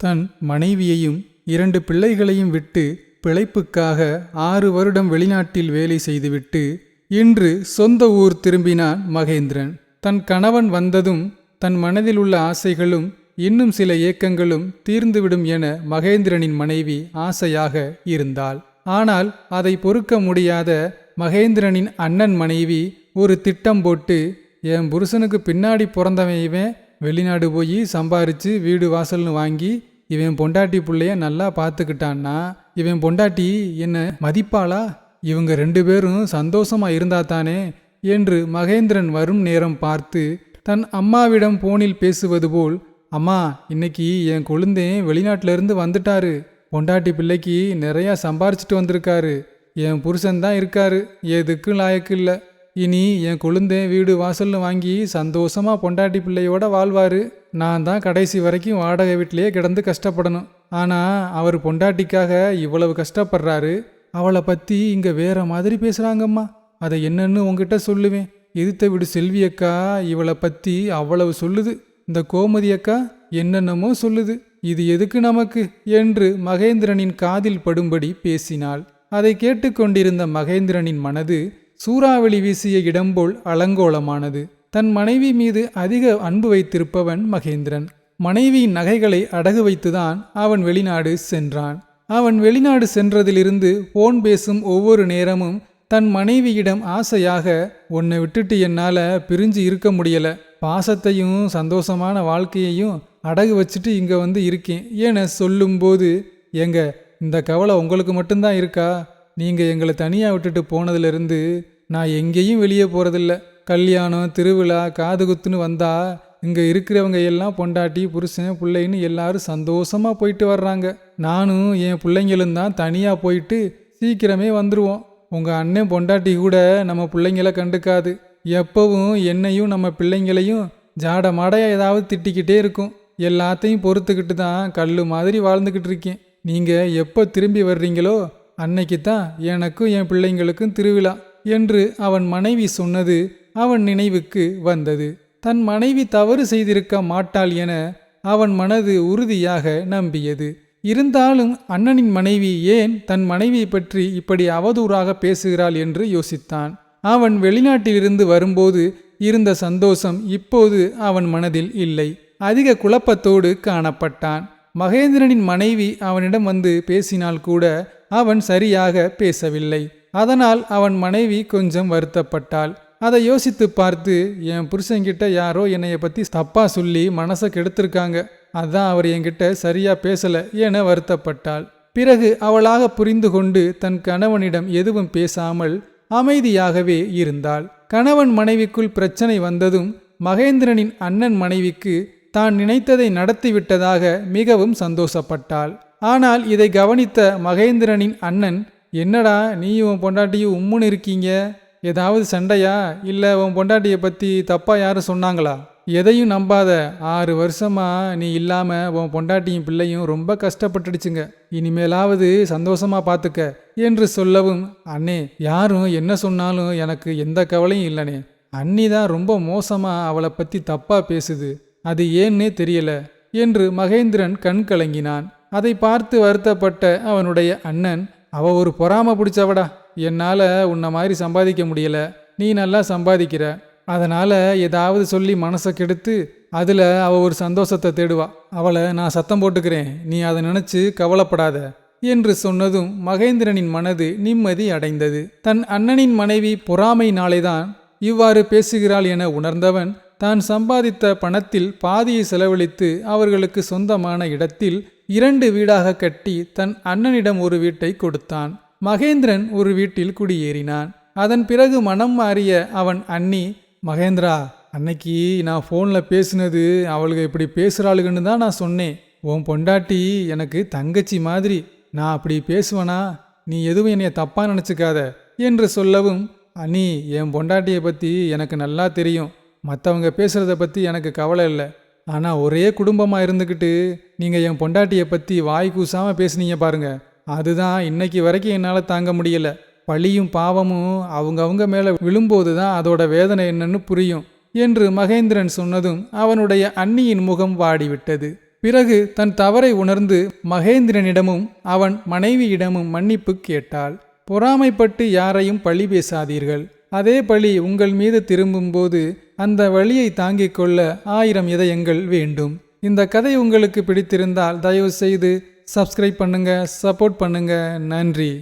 தன் மனைவியையும் இரண்டு பிள்ளைகளையும் விட்டு பிழைப்புக்காக ஆறு வருடம் வெளிநாட்டில் வேலை செய்துவிட்டு இன்று சொந்த ஊர் திரும்பினான் மகேந்திரன். தன் கணவன் வந்ததும் தன் மனதில் உள்ள ஆசைகளும் இன்னும் சில ஏக்கங்களும் தீர்ந்துவிடும் என மகேந்திரனின் மனைவி ஆசையாக இருந்தாள். ஆனால் அதை பொறுக்க முடியாத மகேந்திரனின் அண்ணன் மனைவி ஒரு திட்டம் போட்டு என் புருஷனுக்கு பின்னாடி பிறந்தவன் இவன் வெளிநாடு போய் சம்பாரித்து வீடு வாசல்னு வாங்கி இவன் பொண்டாட்டி பிள்ளைய நல்லா பார்த்துக்கிட்டான்னா இவன் பொண்டாட்டி என்ன மதிப்பாளா? இவங்க ரெண்டு பேரும் சந்தோஷமா இருந்தா தானே என்று மகேந்திரன் வரும் நேரம் பார்த்து தன் அம்மாவிடம் போனில் பேசுவது போல் அம்மா இன்னைக்கு என் கொழுந்தேன் வெளிநாட்டிலேருந்து வந்துட்டாரு. பொண்டாட்டி பிள்ளைக்கு நிறையா சம்பாரிச்சிட்டு வந்திருக்காரு. என் புருஷன்தான் இருக்காரு. எதுக்கும் லாயக்கு இல்லை இனி என் கொழுந்தேன் வீடு வாசல்னு வாங்கி சந்தோஷமாக பொண்டாட்டி பிள்ளையோட வாழ்வார். நான் தான் கடைசி வரைக்கும் வாடகை வீட்டிலேயே கிடந்து கஷ்டப்படணும். ஆனால் அவர் பொண்டாட்டிக்காக இவ்வளவு கஷ்டப்படுறாரு. அவளை பற்றி இங்கே வேற மாதிரி பேசுகிறாங்கம்மா அதை என்னன்னு உங்ககிட்ட சொல்லுவேன். எதிர்த்த வீடு செல்வி அக்கா இவளை பற்றி அவ்வளவு சொல்லுது. இந்த கோமதி அக்கா என்னென்னமோ சொல்லுது. இது எதுக்கு நமக்கு? என்று மகேந்திரனின் காதில் படும்படி பேசினாள். அதை கேட்டுக்கொண்டிருந்த மகேந்திரனின் மனது சூறாவளி வீசிய இடம்போல் அலங்கோலமானது. தன் மனைவி மீது அதிக அன்பு வைத்திருப்பவன் மகேந்திரன். மனைவியின் நகைகளை அடகு வைத்துதான் அவன் வெளிநாடு சென்றான். அவன் வெளிநாடு சென்றதிலிருந்து போன் பேசும் ஒவ்வொரு நேரமும் தன் மனைவியிடம் ஆசையாக உன்னை விட்டுட்டு என்னால் பிரிஞ்சு இருக்க முடியல. பாசத்தையும் சந்தோஷமான வாழ்க்கையையும் அடகு வச்சுட்டு இங்கே வந்து இருக்கேன் என சொல்லும்போது எங்க இந்த கவலை உங்களுக்கு மட்டும்தான் இருக்கா? நீங்கள் எங்களை தனியாக விட்டுட்டு போனதுலேருந்து நான் எங்கேயும் வெளியே போகிறதில்ல கல்யாணம் திருவிழா காது குத்துன்னு வந்தால் இங்கே இருக்கிறவங்க எல்லாம் பொண்டாட்டி புருஷன் பிள்ளைன்னு எல்லாரும் சந்தோஷமாக போயிட்டு வர்றாங்க. நானும் என் பிள்ளைங்களும் தான் தனியாக போயிட்டு சீக்கிரமே வந்துடுவோம் உங்கள் அண்ணன் பொண்டாட்டி கூட நம்ம பிள்ளைங்கள கண்டுக்காது. எப்பவும் என்னையும் நம்ம பிள்ளைங்களையும் ஜாட மாடையாக ஏதாவது திட்டிக்கிட்டே இருக்கும். எல்லாத்தையும் பொறுத்துக்கிட்டு தான் கல் மாதிரி வாழ்ந்துக்கிட்டு இருக்கேன். நீங்கள் எப்போ திரும்பி வர்றீங்களோ அன்னைக்கு தான் எனக்கும் என் பிள்ளைங்களுக்கும் திருவிழா என்று அவன் மனைவி சொன்னது அவன் நினைவுக்கு வந்தது. தன் மனைவி தவறு செய்திருக்க மாட்டாள் என அவன் மனது உறுதியாக நம்பியது. இருந்தாலும் அண்ணனின் மனைவி ஏன் தன் மனைவியை பற்றி இப்படி அவதூறாக பேசுகிறாள் என்று யோசித்தான். அவன் வெளிநாட்டிலிருந்து வரும்போது இருந்த சந்தோஷம் இப்போது அவன் மனதில் இல்லை. அதிக குழப்பத்தோடு காணப்பட்டான். மகேந்திரனின் மனைவி அவனிடம் வந்து பேசினால் கூட அவன் சரியாக பேசவில்லை. அதனால் அவன் மனைவி கொஞ்சம் வருத்தப்பட்டாள். அதை யோசித்து பார்த்து என் புருஷன்கிட்ட யாரோ என்னைய பத்தி தப்பா சொல்லி மனசை கெடுத்திருக்காங்க. அதான் அவர் என்கிட்ட சரியா பேசல என வருத்தப்பட்டாள். பிறகு அவளாக புரிந்து கொண்டு தன் கணவனிடம் எதுவும் பேசாமல் அமைதியாகவே இருந்தாள். கணவன் மனைவிக்குள் பிரச்சனை வந்ததும் மகேந்திரனின் அண்ணன் மனைவிக்கு தான் நினைத்ததை நடத்திவிட்டதாக மிகவும் சந்தோஷப்பட்டாள். ஆனால் இதை கவனித்த மகேந்திரனின் அண்ணன் என்னடா நீ உன் பொண்டாட்டியும் உம்முன்னு இருக்கீங்க? ஏதாவது சண்டையா? இல்லை உன் பொண்டாட்டியை பற்றி தப்பாக யாரும் சொன்னாங்களா? எதையும் நம்பாத ஆறு வருஷமா நீ இல்லாமல் உன் பொண்டாட்டியும் பிள்ளையும் ரொம்ப கஷ்டப்பட்டுடுச்சுங்க. இனிமேலாவது சந்தோஷமா பார்த்துக்க என்று சொல்லவும் அண்ணே யாரும் என்ன சொன்னாலும் எனக்கு எந்த கவலையும் இல்லைனே. அண்ணி தான் ரொம்ப மோசமாக அவளை பற்றி தப்பாக பேசுது. அது ஏன்னே தெரியல என்று மகேந்திரன் கண் கலங்கினான். அதை பார்த்து வருத்தப்பட்ட அவனுடைய அண்ணன் அவ ஒரு பொறாம பிடிச்சவடா. என்னால் உன்னை மாதிரி சம்பாதிக்க முடியல. நீ நல்லா சம்பாதிக்கிற. அதனால் ஏதாவது சொல்லி மனசை கெடுத்து அதில் அவ ஒரு சந்தோஷத்தை தேடுவா. அவளை நான் சத்தம் போட்டுக்கிறேன். நீ அதை நினச்சி கவலைப்படாத. என்று சொன்னதும் மகேந்திரனின் மனது நிம்மதி அடைந்தது. தன் அண்ணனின் மனைவி பொறாமையினாலேதான் இவ்வாறு பேசுகிறாள் என உணர்ந்தவன் தான் சம்பாதித்த பணத்தில் பாதியை செலவழித்து அவர்களுக்கு சொந்தமான இடத்தில் இரண்டு வீடாக கட்டி தன் அண்ணனிடம் ஒரு வீட்டை கொடுத்தான். மகேந்திரன் ஒரு வீட்டில் குடியேறினான். அதன் பிறகு மனம் மாறிய அவன் அண்ணி மகேந்திரா அன்னைக்கு நான் ஃபோனில் பேசினது அவளுக்கு இப்படி பேசுகிறாளுகன்னு தான் நான் சொன்னேன். உன் பொண்டாட்டி எனக்கு தங்கச்சி மாதிரி. நான் அப்படி பேசுவேனா? நீ எதுவும் என்னைய தப்பாக நினச்சிக்காத என்று சொல்லவும் அண்ணி என் பொண்டாட்டியை பற்றி எனக்கு நல்லா தெரியும். மற்றவங்க பேசுகிறத பற்றி எனக்கு கவலை இல்லை. ஆனால் ஒரே குடும்பமாக இருந்துக்கிட்டு நீங்கள் என் பொண்டாட்டியை பற்றி வாய் கூசாமல் பேசுனீங்க பாருங்க. அதுதான் இன்னைக்கு வரைக்கும் என்னால் தாங்க முடியல. பழியும் பாவமும் அவங்கவுங்க மேலே விழும்போது தான் அதோட வேதனை என்னன்னு புரியும். என்று மகேந்திரன் சொன்னதும் அவனுடைய அண்ணியின் முகம் வாடிவிட்டது. பிறகு தன் தவறை உணர்ந்து மகேந்திரனிடமும் அவன் மனைவியிடமும் மன்னிப்பு கேட்டாள். பொறாமைப்பட்டு யாரையும் பழி பேசாதீர்கள். அதே பழி உங்கள் மீது திரும்பும்போது அந்த வழியை தாங்கிக் கொள்ள ஆயிரம் இதயங்கள் வேண்டும். இந்த கதை உங்களுக்கு பிடித்திருந்தால் தயவு செய்து சப்ஸ்கிரைப் பண்ணுங்க சப்போர்ட் பண்ணுங்க. நன்றி.